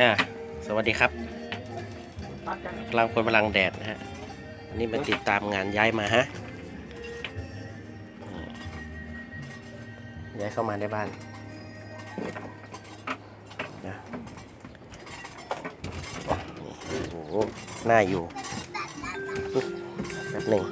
อ่าสวัสดีครับพลังคนพลังแดดนะฮะวันนี้มาติดตามงานย้ายมาฮะย้ายเข้ามาในบ้านนะโอ้โหน่าอยู่แป๊บหนึ่ง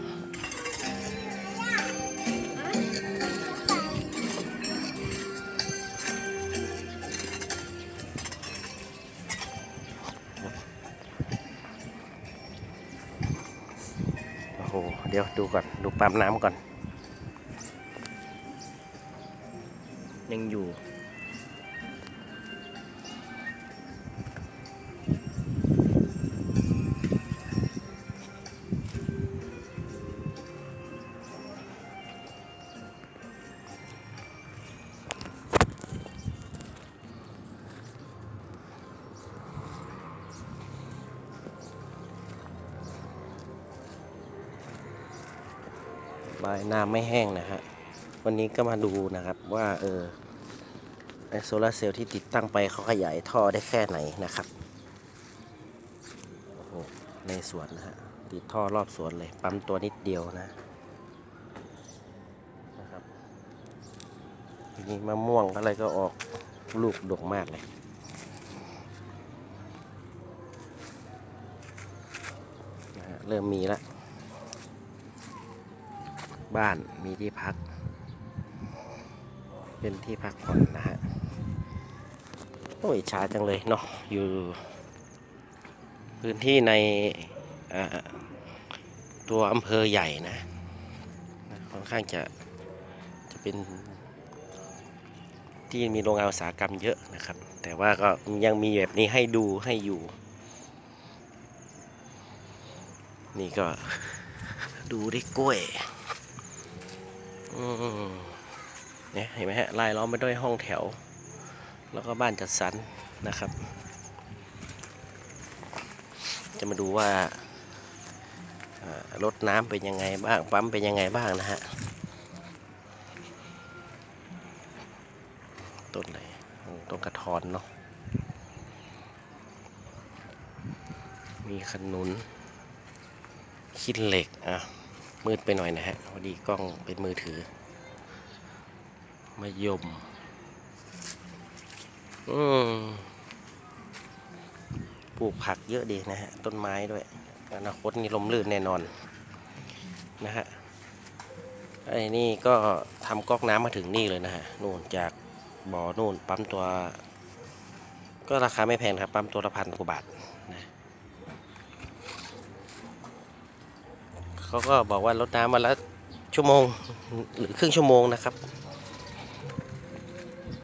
เดี๋ยวดูก่อน ดูปั๊มน้ำก่อน ยังอยู่ บายน้ำไม่แห้งนะฮะ วันนี้ก็มาดูนะครับว่าเออไอโซลาร์เซลล์ที่ติดตั้งไปเขาขยายท่อได้แค่ไหนนะครับ โอ้โห ในสวนนะฮะ ติดท่อรอบสวนเลย ปั๊มตัวนิดเดียวนะนะครับทีนี้มะม่วงอะไรก็ออกลูกดกมากเลยนะฮะเริ่มมีแล้ว บ้านมีที่พัก เป็นที่พักผ่อนนะฮะโอ้ยช้าจังเลยเนาะอยู่ พื้นที่ในตัวอำเภอใหญ่นะค่อนข้างจะจะเป็นที่มีโรงงานอุตสาหกรรมเยอะนะครับ แต่ว่าก็ยังมีแบบนี้ให้ดูให้อยู่ นี่ก็ดูได้กล้วย เนี่ยเห็นไหมฮะลายล้อมไปด้วยห้องแถว แล้วก็บ้านจัดสรรนะครับ จะมาดูว่ารถน้ำเป็นยังไงบ้าง ปั๊มเป็นยังไงบ้างนะฮะ ต้นไหนต้นกระทอนเนาะมีขนุนขี้เหล็กอะ มืดไปหน่อยนะฮะพอดีกล้องเป็นมือถือมะยมอืมปลูกผักเยอะดีนะฮะ ต้นไม้ด้วยอนาคตนี่ลมลื่นแน่นอนนะฮะไอ้นี่ก็ทำก๊อกน้ำมาถึงนี่เลยนะฮะนู่นจากบ่อนู่นปั๊มตัว ก็ราคาไม่แพงครับ ปั๊มตัวละพันกว่าบาทนะ เขาก็บอกว่าลดน้ำมาละชั่วโมงหรือครึ่งชั่วโมงนะครับ